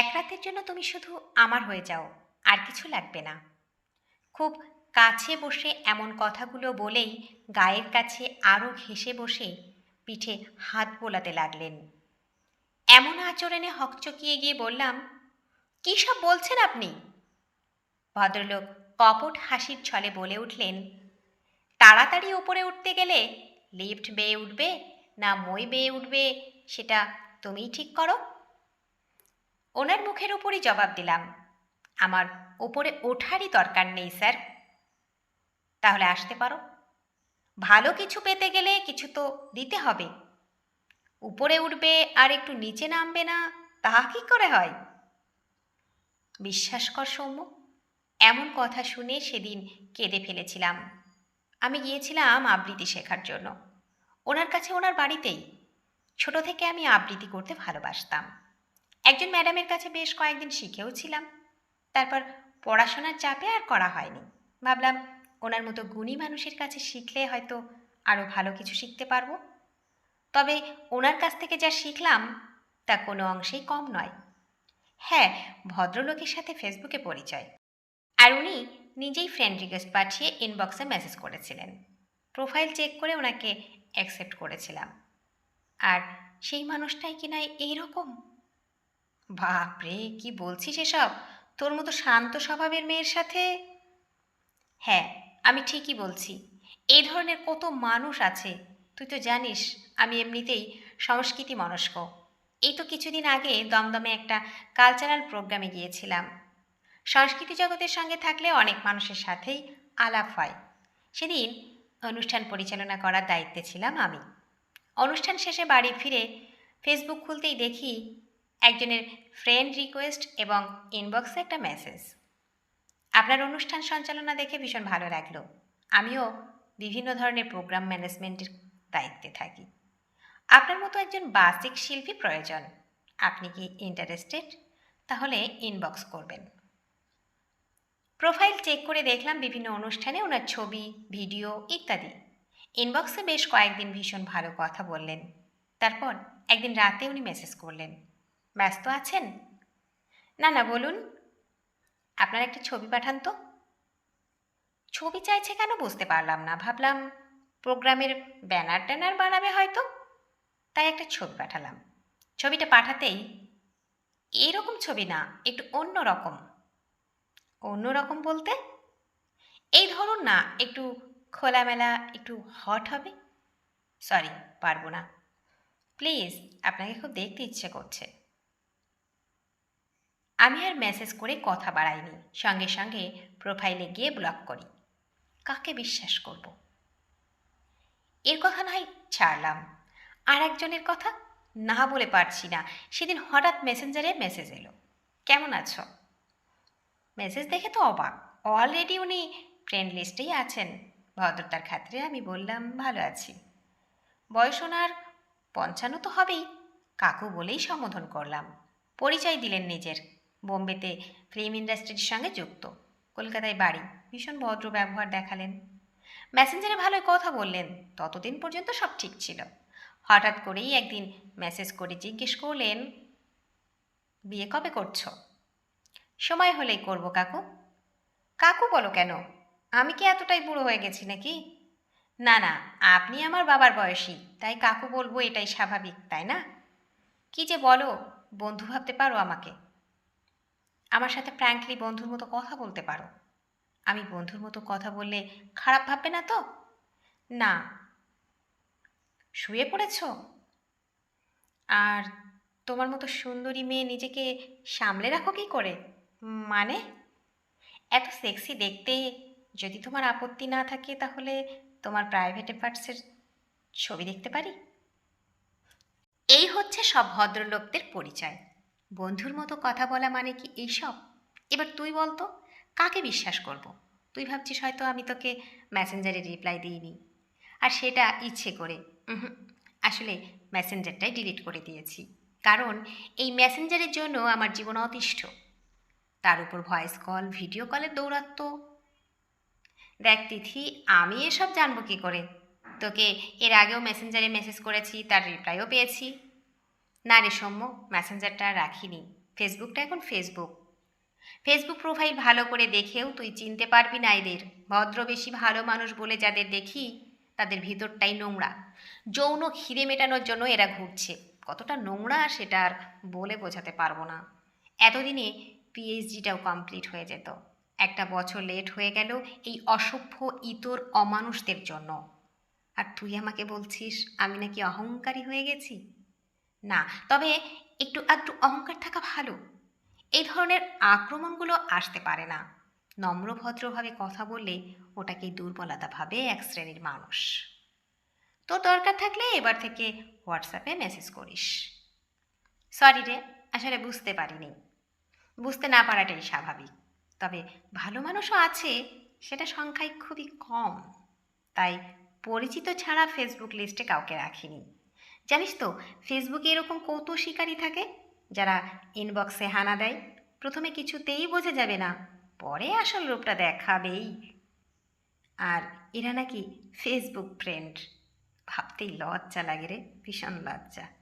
এক রাতের জন্য তুমি শুধু আমার হয়ে যাও, আর কিছু লাগবে না। খুব কাছে বসে এমন কথাগুলো বলেই গায়ের কাছে আরও ঘেসে বসে পিঠে হাত বোলাতে লাগলেন। এমন আচরণে হকচকিয়ে গিয়ে বললাম, কী সব বলছেন আপনি? ভদ্রলোক কপট হাসির ছলে বলে উঠলেন, তাড়াতাড়ি উপরে উঠতে গেলে লিফট বেয়ে উঠবে না মই বেয়ে উঠবে সেটা তুমিই ঠিক করো? ওনার মুখের উপরই জবাব দিলাম। আমার ওপরে ওঠারই দরকার নেই, স্যার। তাহলে আসতে পারো। ভালো কিছু পেতে গেলে কিছু তো দিতে হবে। উপরে উঠবে আর একটু নিচে নামবে না তাহা কি করে হয়? বিশ্বাস কর সৌম্য, এমন কথা শুনে সেদিন কেঁদে ফেলেছিলাম। আমি গিয়েছিলাম আবৃত্তি শেখার জন্য। ওনার কাছে ওনার বাড়িতেই। ছোট থেকে আমি আবৃত্তি করতে ভালোবাসতাম। একজন ম্যাডামের কাছে বেশ কয়েকদিন শিখেও ছিলাম। তারপর পড়াশোনার চাপে আর করা হয়নি। ভাবলাম ওনার মতো গুণী মানুষের কাছে শিখলে হয়তো আরও ভালো কিছু শিখতে পারব। তবে ওনার কাছ থেকে যা শিখলাম, তা কোনো অংশেই কম নয়। হ্যাঁ ভদ্রলোকের সাথে ফেসবুকে পরিচয়। আর উনি নিজেই ফ্রেন্ড রিকোয়েস্ট পাঠিয়ে ইনবক্সে মেসেজ করেছিলেন। প্রোফাইল চেক করে ওনাকে অ্যাকসেপ্ট করেছিলাম। আর সেই মানুষটাই কিনা এইরকম বাপরে, কি বলছিস এসব? তোর মতো শান্ত স্বভাবের মেয়ের সাথে? হ্যাঁ আমি ঠিকই বলছি। এই ধরনের কত মানুষ আছে। তুই তো জানিস, আমি এমনিতেই সংস্কৃতি মনস্ক। এই তো কিছুদিন আগে দমদমে একটা কালচারাল প্রোগ্রামে গিয়েছিলাম। সংস্কৃতি জগতের সঙ্গে থাকলে অনেক মানুষের সাথেই আলাপ হয়। সেদিন অনুষ্ঠান পরিচালনা করার দায়িত্বে ছিলাম আমি। অনুষ্ঠান শেষে বাড়ি ফিরে ফেসবুক খুলতেই দেখি একজনের ফ্রেন্ড রিকোয়েস্ট এবং ইনবক্সে একটা মেসেজ আপনার অনুষ্ঠান সঞ্চালনা দেখে ভীষণ ভালো লাগল। আমিও বিভিন্ন ধরনের প্রোগ্রাম ম্যানেজমেন্টের দায়িত্বে থাকি। আপনার মতো একজন বাসিক শিল্পী প্রয়োজন। আপনি কি ইন্টারেস্টেড তাহলে ইনবক্স করবেন। প্রোফাইল চেক করে দেখলাম বিভিন্ন অনুষ্ঠানে ওনার ছবি ভিডিও ইত্যাদি। ইনবক্সে বেশ কয়েকদিন ভীষণ ভালো কথা বললেন। তারপর একদিন রাতে উনি মেসেজ করলেন। ব্যস্ত আছেন? না না, বলুন। আপনার একটা ছবি পাঠান তো। ছবি চাইছে কেন বুঝতে পারলাম না। ভাবলাম প্রোগ্রামের ব্যানার ট্যানার বানাবে হয়তো। তাই একটা ছবি পাঠালাম। ছবিটা পাঠাতেই এইরকম ছবি না, একটু অন্য রকম। অন্য রকম বলতে? এই ধরুন না, একটু খোলামেলা, একটু হট হবে। সরি, পারব না। প্লিজ, আপনাকে খুব দেখতে ইচ্ছে করছে। আমি আর মেসেজ করে কথা বাড়াইনি। সঙ্গে সঙ্গে প্রোফাইলে গিয়ে ব্লক করি। কাকে বিশ্বাস করব? এর কথা নয়, ছাড়লাম। আর একজনের কথা না বলে পারছি না। সেদিন হঠাৎ মেসেঞ্জারে মেসেজ এলো। কেমন আছো? মেসেজ দেখে তো অবাক। অলরেডি উনি ফ্রেন্ড লিস্টেই আছেন। ভদ্রতার খাতিরে আমি বললাম, ভালো আছি। বয়স ওনার পঞ্চান্ন তো হবেই। কাকু বলেই সম্বোধন করলাম। পরিচয় দিলেন নিজের। বোম্বেতে ফিল্ম ইন্ডাস্ট্রির সঙ্গে যুক্ত। কলকাতায় বাড়ি। ভীষণ ভদ্র ব্যবহার দেখালেন। মেসেঞ্জারে ভালোই কথা বললেন। ততদিন পর্যন্ত সব ঠিক ছিল। হঠাৎ করেই একদিন মেসেজ করে জিজ্ঞেস করলেন, বিয়ে কবে করছ? সময় হলেই করব, কাকু। কাকু বলো কেন? আমি কি এতটাই বুড়ো হয়ে গেছি নাকি? না না, আপনি আমার বাবার বয়সী, তাই কাকু বলব এটাই স্বাভাবিক, তাই না? কি যে বলো, বন্ধু ভাবতে পারো আমাকে। আমার সাথে ফ্র্যাঙ্কলি বন্ধুর মতো কথা বলতে পারো। আমি বন্ধুর মতো কথা বললে খারাপ ভাববে না তো? না। শুয়ে পড়েছ? আর তোমার মতো সুন্দরী মেয়ে নিজেকে সামলে রাখো কি করে? মানে? এত সেক্সি দেখতে যদি তোমার আপত্তি না থাকে তাহলে তোমার প্রাইভেট অ্যাপার্টসের ছবি দেখতে পারি? এই হচ্ছে সব ভদ্রলোকদের পরিচয়। বন্ধুর মতো কথা বলা মানে কি এইসব? এবার তুই বলতো, কাকে বিশ্বাস করব। তুই ভাবছিস হয়তো আমি তোকে মেসেঞ্জারে রিপ্লাই দিইনি। আর সেটা ইচ্ছে করে আসলে মেসেঞ্জারটাই ডিলিট করে দিয়েছি। কারণ এই মেসেঞ্জারের জন্য আমার জীবন অতিষ্ঠ। তার উপর ভয়েস কল ভিডিও কলের দৌরাত্ম দেখ তিথি, আমি এসব জানব কী করে? তোকে এর আগেও মেসেঞ্জারে মেসেজ করেছি, তার রিপ্লাইও পেয়েছি। না রে সৌম্য মেসেঞ্জারটা আর রাখিনি। ফেসবুকটা এখন ফেসবুক ফেসবুক প্রোফাইল ভালো করে দেখেও তুই চিনতে পারবি না এদের। ভদ্র, বেশি ভালো মানুষ বলে যাদের দেখি, তাদের ভিতরটাই নোংরা। যৌন খিদে মেটানোর জন্য এরা ঘুরছে। কতটা নোংরা সেটা আর বলে বোঝাতে পারব না। এতদিনে পিএইচডিটাও কমপ্লিট হয়ে যেত। একটা বছর লেট হয়ে গেল এই অসভ্য, ইতর, অমানুষদের জন্য। আর তুই আমাকে বলছিস, আমি নাকি অহংকারী হয়ে গেছি? না, তবে একটু আধটু অহংকার থাকা ভালো। এই ধরনের আক্রমণগুলো আসতে পারে না। নম্রভদ্রভাবে কথা বললে ওটাকেই দুর্বলতা ভাবে এক শ্রেণির মানুষ। তোর দরকার থাকলে এবার থেকে হোয়াটসঅ্যাপে মেসেজ করিস। সরি রে, আসলে বুঝতে পারিনি। বুঝতে না পারাটাই স্বাভাবিক। তবে ভালো মানুষও আছে, সেটা সংখ্যায় খুবই কম। তাই পরিচিত ছাড়া ফেসবুক লিস্টে কাউকে রাখিনি। জানিস তো ফেসবুকে এরকম কত শিকারী থাকে, যারা ইনবক্সে হানা দেয়। প্রথমে কিছুতেই বোঝা যাবে না, পরে আসল রূপটা দেখাবেই। আর এরা নাকি ফেসবুক ফ্রেন্ড ভাবতেই লজ্জা লাগে রে, ভীষণ লজ্জা।